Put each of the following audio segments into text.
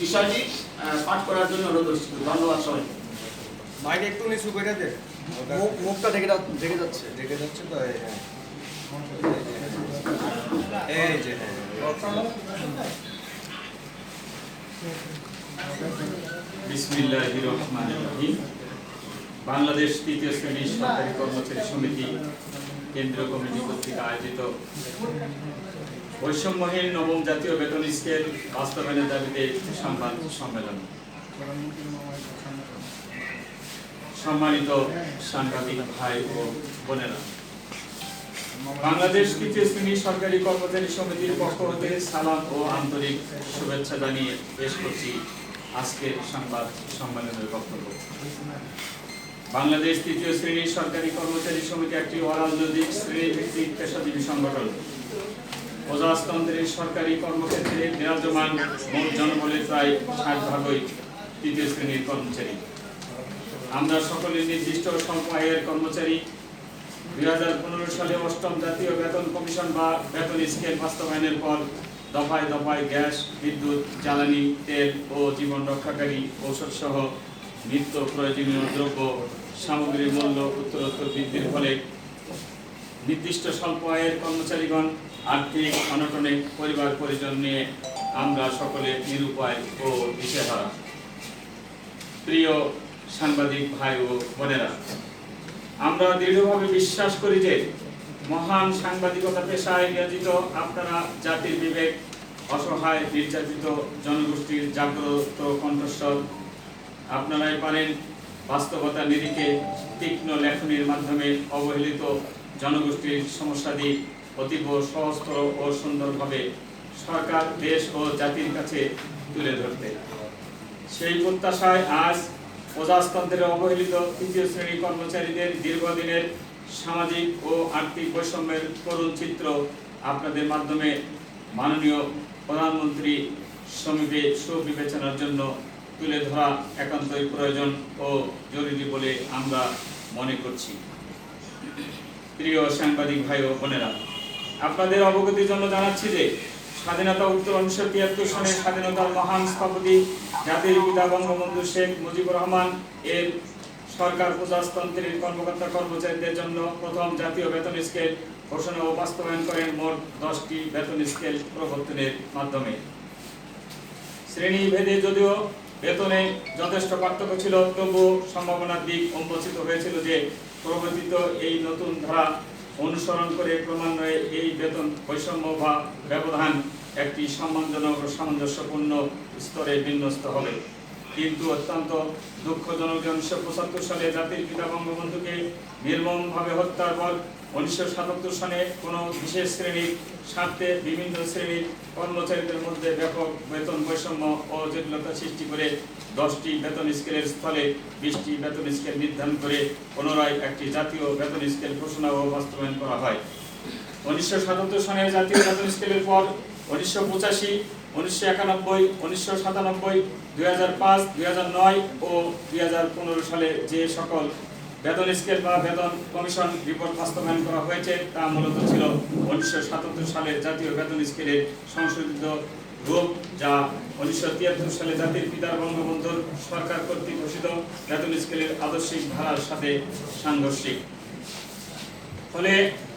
বিষয়টি পাঠ করার জন্য অনুরোধ করছি। ধন্যবাদ সবাই মাইক একটু নিচু করে দে। মুখটা যা- ঢেকে যাচ্ছে। দেখে যাচ্ছে তো এই হ্যাঁ। যে হ্যাঁ বিসমিল্লাহির রহমানির রহিম। বাংলাদেশ তৃতীয় শ্রেণির সরকারি কর্মচারী সমিতি কেন্দ্রীয় কমিটি কর্তৃক আয়োজিত বৈষম্যহীন নবম জাতীয় বেতন স্কেল বাস্তবায়নের দাবিতে সংবাদ সম্মেলন। সম্মানিত সাংবাদিক ভাই ও বোনেরা, বাংলাদেশ তৃতীয় শ্রেণির সরকারি কর্মচারী সমিতির পক্ষ হতে সালাম ও আন্তরিক শুভেচ্ছা জানিয়ে পেশ করছি আজকের সংবাদ সম্মেলনের বক্তব্য। বাংলাদেশ তৃতীয় শ্রেণির সরকারি কর্মচারী সমিতি একটি অরাজনৈতিক শ্রেণীভিত্তিক পেশাজীবী সংগঠন। প্রজাতন্ত্রের সরকারি কর্মক্ষেত্রে বিরাজমান মোট জনবলের প্রায় ষাট ভাগই তৃতীয় শ্রেণির কর্মচারী। আমরা সকলে নির্দিষ্ট স্বল্প আয়ের কর্মচারী। দুই হাজার পনেরো সালে অষ্টম জাতীয় বেতন কমিশন বা বেতন স্কেল বাস্তবায়নের পর দফায় দফায় গ্যাস, বিদ্যুৎ, জ্বালানি, তেল ও জীবন রক্ষাকারী ঔষধ সহ নিত্য প্রয়োজনীয় দ্রব্য, সামগ্রীর মূল্য, উত্তরোত্তর বৃদ্ধির ফলে নির্দিষ্ট স্বল্প আয়ের কর্মচারীগণ আর্থিক অনটনে পরিবার পরিজন নিয়ে আমরা সকলে নিরুপায় ও দিশেহারা। প্রিয় সাংবাদিক ভাই ও বোনেরা, আমরা দৃঢ়ভাবে বিশ্বাস করি যে মহান সাংবাদিকতা পেশায় নিয়োজিত আপনারা জাতির বিবেক, অসহায়, নির্যাতিত জনগোষ্ঠীর জাগ্রত কণ্ঠস্বর, আপনারাই পারেন বাস্তবতা নিরিখে তীক্ষ্ণ লেখনীর মাধ্যমে অবহেলিত জনগোষ্ঠীর সমস্যাদি অতীব সহস্র ও সুন্দরভাবে সরকার, দেশ ও জাতির কাছে তুলে ধরতে সেই প্রত্যাশায় আজ প্রজাতন্ত্রের অবহেলিত তৃতীয় শ্রেণি কর্মচারীদের দীর্ঘদিনের সামাজিক ও আর্থিক বৈষম্যের করুণ চিত্র আপনাদের মাধ্যমে মাননীয় প্রধানমন্ত্রী সমীপে সুবিবেচনার জন্য তুলে ধরা একান্তই প্রয়োজন ও জরুরি বলে আমরা মনে করছি। প্রিয় সাংবাদিক ভাই ও বোনেরা, আপনাদের অবগতির জন্য জানাচ্ছি যে স্বাধীনতা উত্তর উনিশশো তিয়াত্তর সনে স্বাধীনতার মহান স্থপতি, জাতির পিতা বঙ্গবন্ধু শেখ মুজিবুর রহমান এর সরকার প্রজাতন্ত্রের কর্মকর্তা কর্মচারীদের জন্য প্রথম জাতীয় বেতন স্কেল ঘোষণা ও বাস্তবায়ন করেন মোট দশটি বেতন স্কেল প্রবর্তনের মাধ্যমে। শ্রেণি ভেদে যদিও বেতনে যথেষ্ট পার্থক্য ছিল, তবুও সম্ভাবনার দিক উন্মোচিত হয়েছিল যে প্রবর্তিত এই নতুন ধারা অনুসরণ করে ক্রমান্বয়ে এই বেতন বৈষম্য বা ব্যবধান একটি সম্মানজনক ও সামঞ্জস্যপূর্ণ স্তরে বিন্যস্ত হবে। কিন্তু অত্যন্ত দুঃখজনক উনিশশো পঁচাত্তর সালে জাতির পিতা বঙ্গবন্ধুকে নির্মমভাবে হত্যার পর উনিশশো সাতাত্তর সনে কোনো বিশেষ শ্রেণির স্বার্থে বিভিন্ন শ্রেণির কর্মচারীদের মধ্যে ব্যাপক বেতন বৈষম্য ও জটিলতা সৃষ্টি করে দশটি বেতন স্কেলের স্থলে বিশটি বেতন স্কেল নির্ধারণ করে পুনরায় একটি জাতীয় বেতন স্কেল ঘোষণা ও বাস্তবায়ন করা হয়। উনিশশো সাতাত্তর সনের জাতীয় বেতন স্কেলের পর উনিশশো পঁচাশি, উনিশশো একানব্বই, উনিশশো সাতানব্বই, দুই হাজার পাঁচ, দুই হাজার নয় ও দুই হাজার পনেরো সালে যে সকল বেতন স্কেল বা বেতন কমিশন রিপোর্ট বাস্তবায়ন করা হয়েছে, তা মূলত ছিল উনিশশো সাতাত্তর সালে জাতীয় বেতন স্কেলের সংশোধিত রূপ, যা উনিশশো তিয়াত্তর সালে জাতির পিতার বঙ্গবন্ধুর সরকার কর্তৃক ঘোষিত বেতন স্কেলের আদর্শিক ধারার সাথে সাংঘর্ষিক। ফলে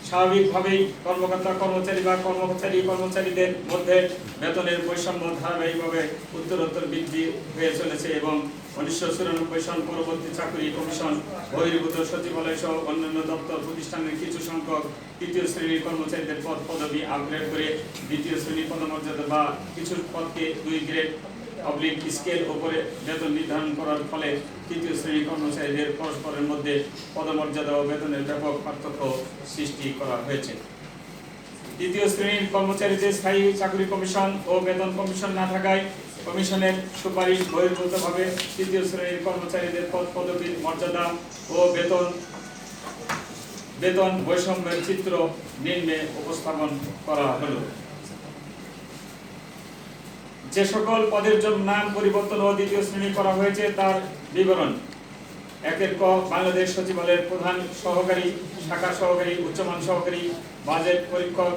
স্বাভাবিকভাবেই কর্মকর্তা, কর্মচারী বা কর্মচারী কর্মচারীদের মধ্যে বেতনের বৈষম্য ধারাবাহিকভাবে উত্তরোত্তর বৃদ্ধি হয়ে চলেছে এবং উনিশশো চুরানব্বই সন পরবর্তী চাকরি কমিশন বহির্ভূত সচিবালয় সহ অন্যান্য দপ্তর প্রতিষ্ঠানের কিছু সংখ্যক তৃতীয় শ্রেণির কর্মচারীদের পদ, পদবি আপগ্রেড করে দ্বিতীয় শ্রেণির পদমর্যাদা বা কিছু পদকে দুই গ্রেড অবলিক স্কেল ওপরে বেতন নির্ধারণ করার ফলে তৃতীয় শ্রেণির কর্মচারীদের পরস্পরের মধ্যে পদমর্যাদা ও বেতনের ব্যাপক পার্থক্য সৃষ্টি করা হয়েছে। তৃতীয় শ্রেণির কর্মচারীদের স্থায়ী চাকরি কমিশন ও বেতন কমিশন না থাকায় কমিশনের সুপারিশ বহির্ভূতভাবে তৃতীয় শ্রেণির কর্মচারীদের পদ পদবীর মর্যাদা ও বেতন বেতন বৈষম্যের চিত্র নিম্নে উপস্থাপন করা হলো। যে সকল পদের জন্য নাম পরিবর্তন ও দ্বিতীয় শ্রেণি করা হয়েছে, তার বিবরণ। একের ক, বাংলাদেশ সচিবালয়ের প্রধান সহকারী, শাখা সহকারী, উচ্চমান সহকারী, বাজেট পরীক্ষক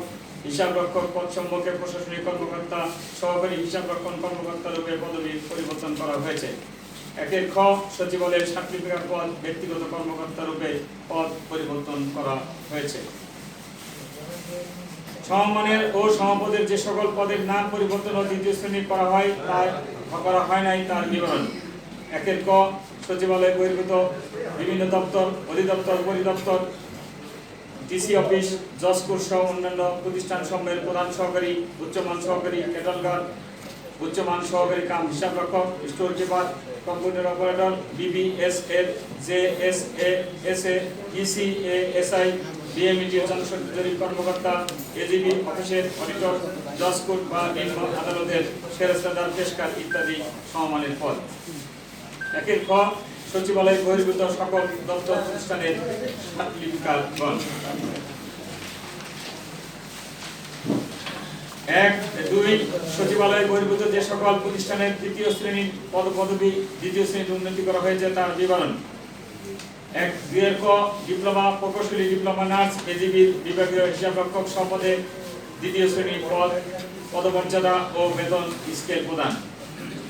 হিসাব রক্ষক পদ সম্পর্কে প্রশাসনিক কর্মকর্তা, সহকারী হিসাব রক্ষণ কর্মকর্তা রূপে পদবি পরিবর্তন করা হয়েছে। একের খ, সচিবালয়ের সার্টিফিকেট পদ, ব্যক্তিগত কর্মকর্তা রূপে পদ পরিবর্তন করা হয়েছে। সমমানের ও সমপদের যে সকল পদের নাম পরিবর্তন ও দ্বিতীয় শ্রেণি করা হয়, তা করা হয় নাই তার বিবরণ। একের ক, সচিবালয় বহির্ভূত বিভিন্ন দপ্তর, অধিদপ্তর, পরিদপ্তর, ডিসি অফিস জজপুর সহ অন্যান্য প্রতিষ্ঠান সমূহের প্রধান সহকারী, উচ্চমান সহকারী ক্যাটালগার উচ্চমান সহকারী কাম হিসাব রক্ষক store keeper, computer operator BBSL J S A S A EC A S I BMET জনশক্তি জরিপ কর্মকর্তা এজিবি অফিসের অডিটর জজ বা নিম্ন আদালতের সেরেস্তাদার পেশকার ইত্যাদি সমমানের পদ। একের খ সচিবালয় বহির্ভূত সকল দপ্তর প্রতিষ্ঠানের লিপিকারগণ এক, দুই, সচিবালয় বহির্ভূত যে সকল প্রতিষ্ঠানের তৃতীয় শ্রেণির পদ পদবি দ্বিতীয় শ্রেণির উন্নতি করা হয়েছে তার বিবরণ। এক দুইয়ের ক ডিপ্লোমা, প্রকৌশলী ডিপ্লোমা, নার্স এজিবির বিভাগীয় হিসাবরক্ষক সম্পদে দ্বিতীয় শ্রেণির পদ, পদমর্যাদা ও বেতন স্কেল প্রদান।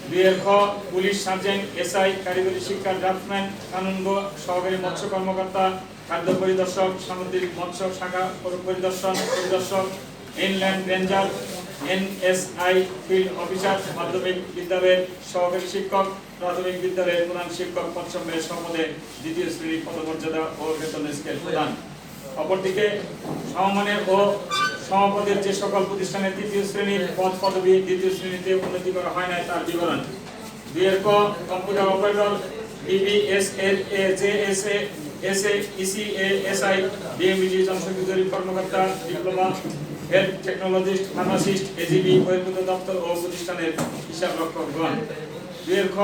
দুইয়ের খ পুলিশ সার্জেন্ট, এসআই, কারিগরি শিক্ষা ড্রাফটম্যান, কানুনগ, সহকারী মৎস্য কর্মকর্তা, খাদ্য পরিদর্শক, সামুদ্রিক মৎস্য শাখা পরিদর্শন, পরিদর্শক, inland ranger, NSI field officer, মাধ্যমিক বিদ্যালয়ের সহকারী শিক্ষক প্রাথমিক বিদ্যালয়ের প্রধান শিক্ষক পদসম্মের সম্পদে দ্বিতীয় শ্রেণির পদমর্যাদা ও বেতন স্কেল প্রদান। অপরদিকে সমমানের ও সমাপদের যে সকল প্রতিষ্ঠানের তৃতীয় শ্রেণির পদ পদবি দ্বিতীয় শ্রেণীতে উন্নতি করা হয় নাই তার বিবরণ। দুইয়ের ক, computer operator, BBSL, A, J, S, A S, A, EC, A, S I জরিপ কর্মকর্তা, diploma, health technologist, pharmacist AGB বহির্ভূত দপ্তর ও প্রতিষ্ঠানের হিসাব রক্ষকগণ খ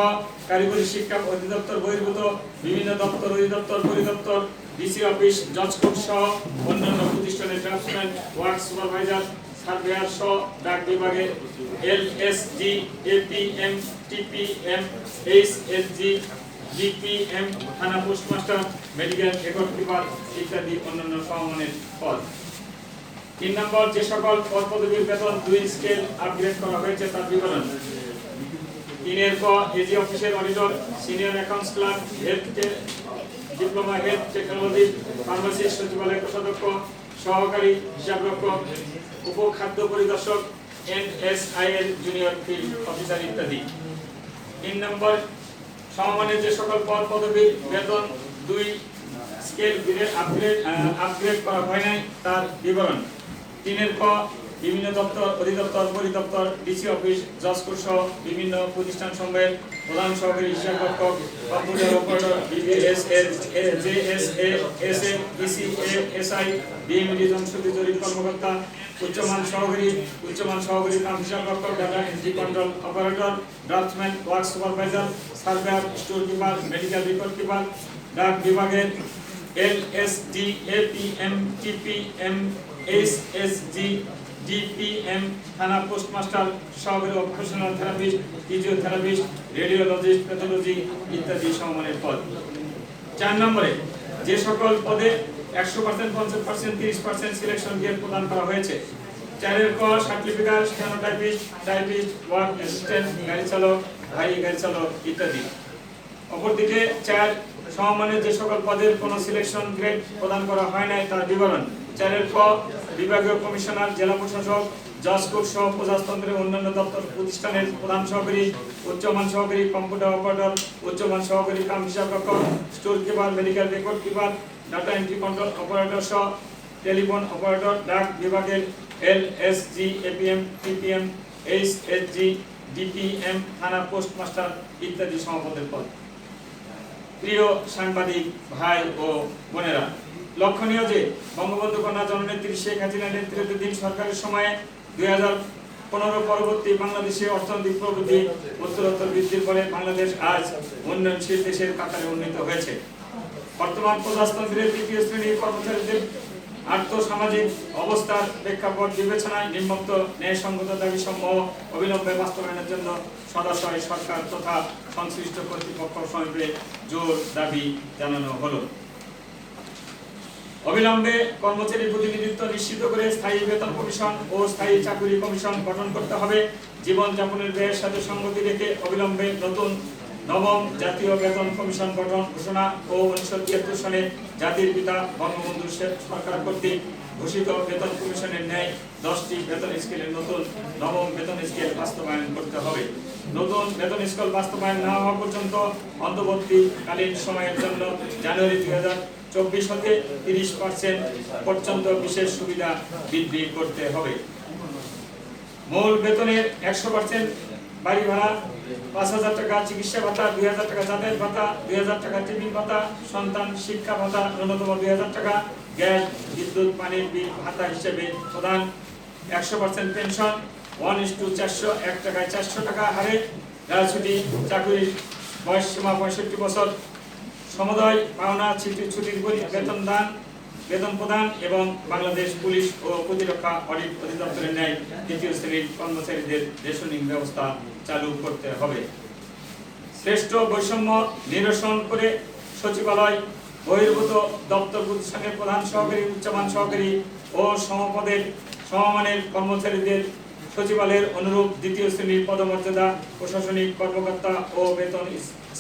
কারিগরি শিক্ষা অধিদপ্তর বহির্ভূত, বিভিন্ন দপ্তর অধিদপ্তর, পরিদপ্তর, ডিসি অফিস, জজ কোর্ট সহ অন্যান্য প্রতিষ্ঠানের ড্রাফটসম্যান ওয়ার্ক সুপারভাইজার, সার্ভেয়ার সহ ডাক বিভাগে L S G APM, TPM H S G GPM থানা পোস্টমাস্টার, মেডিকেল রেকর্ড কিপার ইত্যাদি অন্যান্য সমমানের পদ। তিন নম্বর যে সকল পদ পদবীর বেতন দুই স্কেল আপগ্রেড করা হয়েছে তার বিবরণ। তিনের ক এজি অফিসের auditor, senior accounts clerk, health diploma health technology, pharmacist সচিবালয় কোষাধ্যক্ষ, সহকারী হিসাবরক্ষক, উপখাদ্য পরিদর্শক এর জুনিয়র ফিল্ড অফিসার ইত্যাদি। তিন নম্বর, সমমানের যে সকল পদ পদবীর বেতন, দুই স্কেল গ্রেড আপগ্রেড আপগ্রেড করা হয় নাই, তার বিবরণ। তিনের ক বিভিন্ন দপ্তর, অধিদপ্তর, পরিদপ্তর, ডিসি অফিস জজপুর সহ বিভিন্ন প্রতিষ্ঠান সমূহের প্রধান সহকারী হিসাব রক্ষক computer operator BBS S A S A EC A, S I জনশক্তি জরিপ কর্মকর্তা, উচ্চমান সহকারী উচ্চমান সহকারী কাম হিসাব রক্ষক data entry control operator draftsman work supervisor store keeper medical record keeper ডাক বিভাগের L S D A P M T P M H S G DPM থানা পোস্টমাস্টার, সহকারী operational therapist physiotherapist radiologist pathology ইত্যাদি সমমানের পদ। চার নম্বরে, যে সকল পদে একশো পার্সেন্ট পঞ্চাশ পার্সেন্ট তিরিশ পার্সেন্ট সিলেকশন গ্রেড প্রদান করা হয়েছে, চারের ক certificate stenotypist typist work assistant গাড়ি চালক, ভারী গাড়ি চালক ইত্যাদি। অপরদিকে চার সমমানের যে সকল পদের কোনো সিলেকশন গ্রেড প্রদান করা হয় নাই তার বিবরণ। চারের ক বিভাগীয় কমিশনার, জেলা প্রশাসক, জজ কোর্ট সহ প্রজাতন্ত্রের অন্যান্য দপ্তর প্রতিষ্ঠানের প্রধান সহকারী, উচ্চমান সহকারী, কম্পিউটার অপারেটর, উচ্চমান সহকারী কাম হিসাব রক্ষক, store keeper, medical record keeper, data entry control operator সহ টেলিফোন অপারেটর, ডাক বিভাগের L S G APM, TPM H S G DPM, থানা পোস্টমাস্টার ইত্যাদি সমাপদের পদ। প্রিয় সাংবাদিক ভাই ও বোনেরা লক্ষণীয় যে বঙ্গবন্ধু কন্যা জননেত্রী শেখ হাসিনা নেতৃত্বাধীন সরকারের সময়ে দুই পনেরো পরবর্তী বাংলাদেশে অর্থনৈতিক প্রবৃদ্ধি, উত্তরোত্তর বৃদ্ধির ফলে বাংলাদেশ আজ উন্নয়নশীল দেশের কাতারে উন্নীত হয়েছে। বর্তমান প্রজাতন্ত্রের তৃতীয় শ্রেণির কর্মচারীদের আর্থসামাজিক অবস্থার প্রেক্ষাপট বিবেচনায় নিম্নোক্ত ন্যায়সঙ্গত দাবি সমূহ অবিলম্বে বাস্তবায়নের জন্য সদাশয় সরকার তথা সংশ্লিষ্ট কর্তৃপক্ষ সমীপে জোর দাবি জানানো হলো। অবিলম্বে কর্মচারী প্রতিনিধিত্ব নিশ্চিত করে স্থায়ী বেতন কমিশন ও স্থায়ী চাকরি কমিশন গঠন করতে হবে। জীবনযাপনের ব্যয়ের সাথে সঙ্গতি রেখে অবিলম্বে নতুন নবম জাতীয় বেতন কমিশন গঠন ঘোষণা ও উনিশশো তিয়াত্তর সালে জাতির পিতা বঙ্গবন্ধু শেখ সরকার কর্তৃক ঘোষিত বেতন কমিশনের ন্যায় দশটি বেতন স্কেলের নতুন নবম বেতন স্কেল বাস্তবায়ন করতে হবে। নতুন বেতন স্কেল বাস্তবায়ন না হওয়া পর্যন্ত অন্তর্বর্তীকালীন সময়ের জন্য জানুয়ারি দুই হাজার চব্বিশ হতে তিরিশ পার্সেন্ট পর্যন্ত বিশেষ সুবিধা বৃদ্ধি করতে হবে। মূল বেতনের একশো পার্সেন্ট বাড়ি ভাড়া, পাঁচ হাজার টাকা চিকিৎসা ভাতা, দুই হাজার টাকা যাতায়াত ভাতা, দুই হাজার টাকা টিফিন ভাতা, সন্তান শিক্ষা ভাতা, ন্যূনতম দুই হাজার টাকা, গ্যাস, বিদ্যুৎ, পানির বিল ভাতা হিসেবে প্রদান, একশো percent pension, one is to চারশো, এক টাকায় চারশো টাকা হারে ছুটি চাকরির বয়স সীমা পঁয়ষট্টি বছর সমুদয় পাওনা ছুটি ছুটির বেতন দান, বেতন প্রদান এবং বাংলাদেশ পুলিশ ও প্রতিরক্ষা অডিট অধিদপ্তরের ন্যায় দ্বিতীয় শ্রেণির কর্মচারীদের রেশনিং ব্যবস্থা চালু করতে হবে। শ্রেষ্ঠ বৈষম্য নিরসন করে সচিবালয়, বহির্ভূত দপ্তর প্রতিষ্ঠানের প্রধান সহকারী, উচ্চমান সহকারী ও সমপদের সমমানের কর্মচারীদের সচিবালয়ের অনুরূপ দ্বিতীয় শ্রেণির পদমর্যাদা, প্রশাসনিক কর্মকর্তা ও বেতন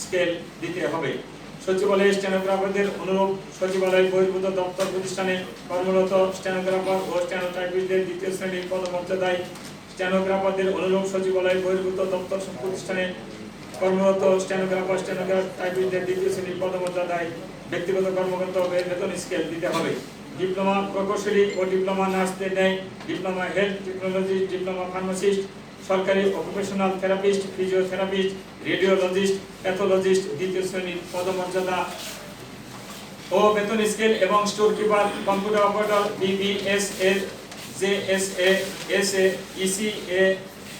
স্কেল দিতে হবে। সচিবালয়ের স্টেনোগ্রাফারদের অনুরূপ সচিবালয় বহির্ভূত দপ্তর প্রতিষ্ঠানে কর্মরত স্টেনোগ্রাফার ও স্টেনোটাইপিস্টদের দ্বিতীয় শ্রেণির পদমর্যাদায় স্টেনোগ্রাফারদের অনুরূপ সচিবালয় বহির্ভূত দপ্তর প্রতিষ্ঠানে কর্মরত স্টেনোগ্রাফার স্টেনোগ্রাফ টাইপিস্টদের দ্বিতীয় শ্রেণির পদমর্যাদায় ব্যক্তিগত কর্মকর্তা ও বেতন স্কেল দিতে হবে। ডিপ্লোমা প্রকৌশলী ও ডিপ্লোমা নার্সদের ন্যায় diploma health technology diploma pharmacist সরকারি occupational therapist physiotherapist radiologist pathologist দ্বিতীয় শ্রেণির পদমর্যাদা ও বেতন স্কেল এবং store keeper computer operator BBS এর JSA SA ECA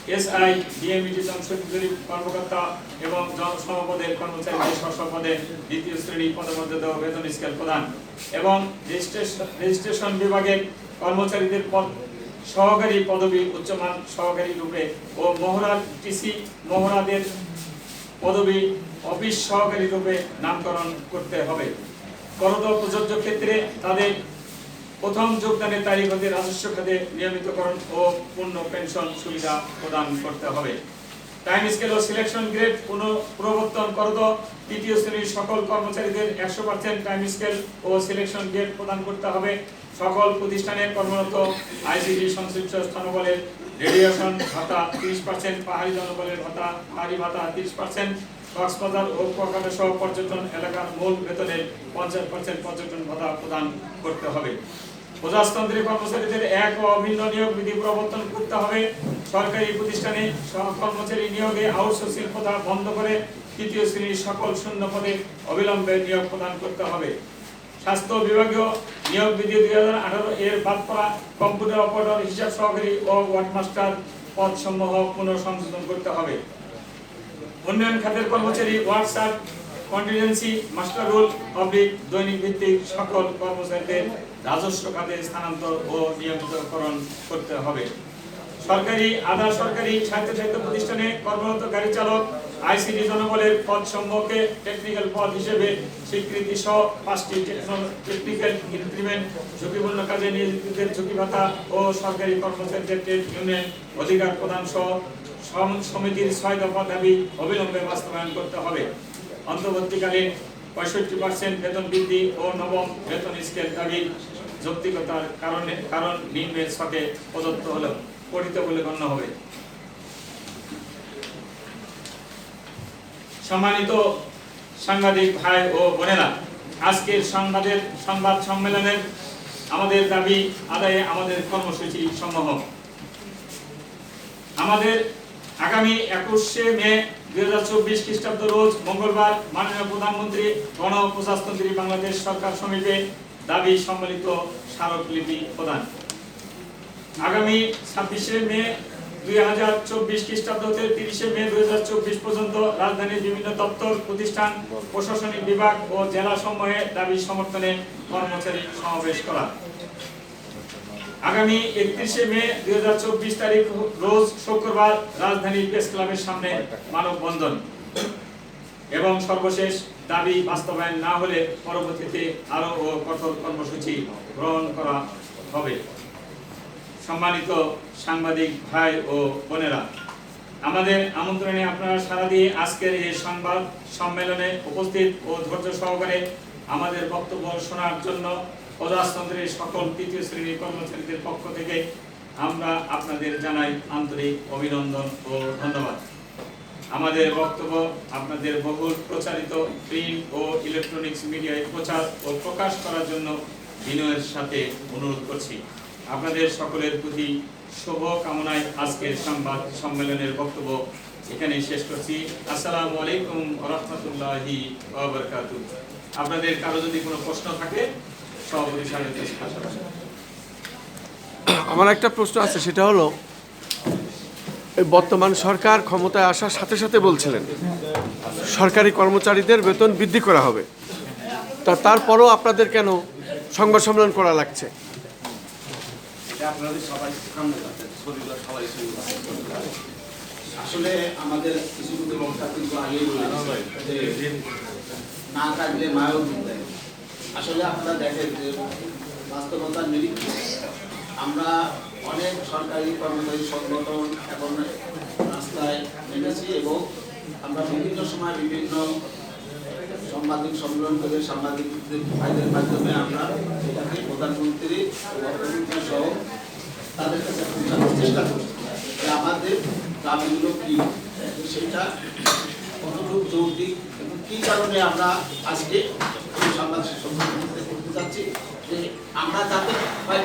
SI DMET সংসদীয় কর্মকর্তা এবং জনসমাপদের কর্মচারীদের স্ব দ্বিতীয় শ্রেণি পদমর্যাদা ও বেতন স্কেল প্রদান এবং রেজিস্ট্রেশন রেজিস্ট্রেশন বিভাগের কর্মচারীদের পদ সহকারী পদবি, উচ্চমান সহকারী রূপে ও মহড়া, টিসি মহড়াদের পদবি, অফিস সহকারী রূপে নামকরণ করতে হবে। করত প্রযোজ্য ক্ষেত্রে তাদের প্রথম যোগদানের তারিখ হতে রাজস্ব খাতে নিয়মিতকরণ ও পূর্ণ পেনশন সুবিধা প্রদান করতে হবে। টাইম স্কেল ও সিলেকশন গ্রেড পুনঃপ্রবর্তন করত তৃতীয় শ্রেণির সকল কর্মচারীদের একশো পার্সেন্ট টাইম স্কেল ও সিলেকশন গ্রেড প্রদান করতে হবে। সকল প্রতিষ্ঠানে কর্মরত আইসিডি সংশ্লিষ্ট স্থানবলের রেডিয়েশন ভাতা তিরিশ পার্সেন্ট পাহাড়ি জনবলের ভাতা, পাহাড়ি ভাতা তিরিশ পার্সেন্ট কক্সবাজার ও কুয়াকাটা সহ পর্যটন এলাকার মূল বেতনে পঞ্চাশ পার্সেন্ট পর্যটন ভাতা প্রদান করতে হবে। প্রজাতন্ত্রের কর্মচারীদের এক ও অভিন্ন নিয়োগ বিধি প্রবর্তন করতে হবে। সরকারি প্রতিষ্ঠানে কর্মচারী নিয়োগে আউটসোর্সিং প্রথা বন্ধ করে তৃতীয় শ্রেণির সকল শূন্য পদে অবিলম্বে নিয়োগ প্রদান করতে হবে। স্বাস্থ্য বিভাগীয় নিয়োগ বিধি দুই হাজার আঠারো এর বাদ পড়া কম্পিউটার অপারেটর হিসাব সহকারী ও ওয়ার্ডমাস্টার পদ সমূহ পুনঃসংশোধন করতে হবে। উন্নয়ন খাতের কর্মচারী WhatsApp contingency master roll oblique দৈনিক ভিত্তিক সকল কর্মচারীদের রাজস্ব খাতে স্থানান্তর ও নিয়মিতকরণ করতে হবে। সরকারি, আধা সরকারি স্বায়ত্তশাসিত প্রতিষ্ঠানে কর্মরত গাড়ি চালক আইসিডি জনবলের পদ সমূহকে টেকনিক্যাল পদ হিসেবে স্বীকৃতি সহ পাঁচটি টেকনিক্যাল ইনক্রিমেন্ট ঝুঁকিপূর্ণ কাজে নিয়োজিতদের ঝুঁকি ভাতা ও সরকারি কর্মচারীদের ট্রেড ইউনিয়ন অধিকার প্রদান সহ সমিতির ছয় দফা দাবি অবিলম্বে বাস্তবায়ন করতে হবে। অন্তর্বর্তীকালীন পঁয়ষট্টি পার্সেন্ট বেতন বৃদ্ধি ও নবম বেতন স্কেল দাবি যৌক্তিকতার কারণে কারণ নিম্নের ছকে প্রদত্ত হলেও পঠিত বলে গণ্য হবে। সম্মানিত সাংবাদিক ভাই ও বোনেরা, আজকের সংবাদের সংবাদ সম্মেলনের আমাদের দাবি, আদায়ে আমাদের কর্মসূচি সমূহ আমাদের আগামী একুশে মে দুই হাজার চব্বিশ খ্রিস্টাব্দ রোজ মঙ্গলবার মাননীয় প্রধানমন্ত্রী গণপ্রজাতন্ত্রী বাংলাদেশ সরকার সমীপে দাবি সম্মিলিত স্মারকলিপি প্রদান। আগামী ছাব্বিশে মে দুই হাজার চব্বিশ খ্রিস্টাব্দ হতে তিরিশে মে দুই হাজার চব্বিশ পর্যন্ত রাজধানীর বিভিন্ন দপ্তর, প্রতিষ্ঠান, প্রশাসনিক বিভাগ ও জেলা সমূহে দাবি সমর্থনে কর্মচারী সমাবেশ করা। আগামী একত্রিশে মে দুই হাজার চব্বিশ তারিখ রোজ শুক্রবার রাজধানী প্রেস ক্লাবের সামনে মানববন্ধন। এবং সর্বশেষ দাবি বাস্তবায়ন না হলে পরবর্তীতে আরও কঠোর কর্মসূচি গ্রহণ করা হবে। সম্মানিত সাংবাদিক ভাই ও বোনেরা, আমাদের আমন্ত্রণে আপনারা সারা দিয়ে আজকের এই সংবাদ সম্মেলনে উপস্থিত ও ধৈর্য সহকারে আমাদের বক্তব্য শোনার জন্য প্রজাতন্ত্রের সকল তৃতীয় শ্রেণির কর্মচারীদের পক্ষ থেকে আমরা আপনাদের জানাই আন্তরিক অভিনন্দন ও ধন্যবাদ। আমাদের বক্তব্য, আপনাদের বহুল প্রচারিত প্রিন্ট ও ইলেকট্রনিক্স মিডিয়ায় প্রচার ও প্রকাশ করার জন্য বিনয়ের সাথে অনুরোধ করছি। আপনাদের সকলের প্রতি শুভ কামনায় আজকের সংবাদ সম্মেলনের বক্তব্য এখানে শেষ করছি। আসসালামু আলাইকুম রহমতুল্লাহি আপনাদের কারও যদি কোনো প্রশ্ন থাকে, সভাপতি। আমার একটা প্রশ্ন আছে, সেটা হলো বর্তমান সরকার ক্ষমতায় আসার সাথে সাথে বলছিলেন, সরকারি কর্মচারীদের বেতন বৃদ্ধি করা হবে। তা তারপরও আপনাদের কেন সংবাদ সম্মেলন করা লাগছে? আপনাদের সবাই সামনে থাকতেন শরীরগুলো সবাই শরীর আসলে আমাদের কিছু কিছু বক্তা কিন্তু আগেই বলে না থাকলে মায়ও দেয়। আসলে আপনারা দেখেন যে বাস্তবতার নিরীক্ষে আমরা অনেক সরকারি কর্মচারী সংগঠন এখন রাস্তায় নেমেছি এবং আমরা বিভিন্ন সময় বিভিন্ন সাংবাদিক সম্মেলন করে সাংবাদিকদের ভাইদের মাধ্যমে আমরা এটাকে প্রধানমন্ত্রী সহ তাদের কাছে পৌঁছানোর চেষ্টা আমাদের দাবিগুলো কি? সেটা কতটুকু যৌক্তিক এবং কি কারণে আমরা আজকে এই সংবাদ সম্মেলনতে করতে যাচ্ছি? যে আমরা যাতে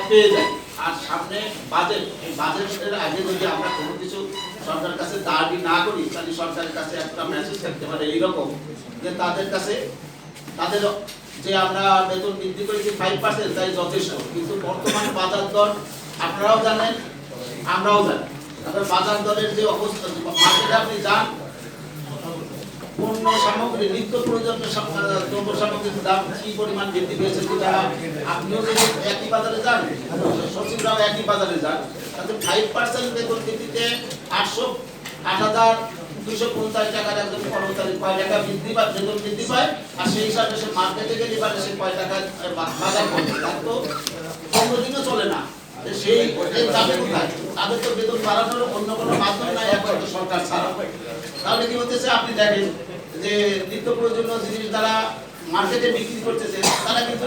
পেয়ে যাই, আর সামনে বাজেট, এই বাজেটের আগে যদি আমরা কোনো কিছু সরকারের কাছে দাবি না করি, তাহলে সরকারের কাছে একটা মেসেজ থাকতে পারে এইরকম। যে তাদের কাছে, তাদের যে আমরা বেতন বৃদ্ধি করেছি ফাইভ পার্সেন্ট তাই যথেষ্ট। কিন্তু বর্তমান বাজার দর, আপনারাও জানেন, আমরাও জানি। বাজার দরের যে অবস্থা, মার্কেটে আপনি যান, পণ্য সামগ্রী, নিত্য প্রয়োজনীয় দ্রব্য সামগ্রীর দাম কি পরিমাণ বৃদ্ধি পেয়েছে আপনিও যদি একই বাজারে যান, সচিবরাও একই বাজারে যান, তাতে ফাইভ পার্সেন্ট বেতন বৃদ্ধিতে আটশো, আট হাজার দুইশো পঞ্চাশ টাকার একজন কর্মচারী কয় টাকা বৃদ্ধি পায়, বেতন বৃদ্ধি পায়, আর সেই হিসাবে সে মার্কেটে গেলে পারে সে কয় টাকা বাজার তার তো চলে না। সেই কোথায়? তাদের তো বেতন বাড়ানোর অন্য কোনো মাধ্যম নাই একমাত্র সরকার ছাড়া। তাহলে কি হতেছে আপনি দেখেন যে নিত্য প্রয়োজনীয় জিনিস যারা মার্কেটে বিক্রি করতেছে, তারা কিন্তু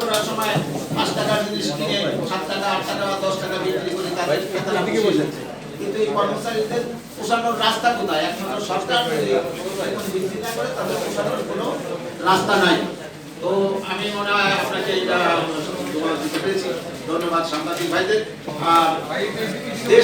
করার সময় পাঁচ টাকার জিনিস কিনে সাত টাকা, আট টাকা বা দশ টাকা বিক্রি করে তাদের হচ্ছে। কিন্তু এই কর্মচারীদের পোষানোর রাস্তা কোথায়? একমাত্র সরকার না করে তাদের পোষানোর কোনো রাস্তা নাই। তো আমি মনে হয় আপনাকে এটা দিতে পেরেছি ধন্যবাদ সাংবাদিক ভাইদের। আর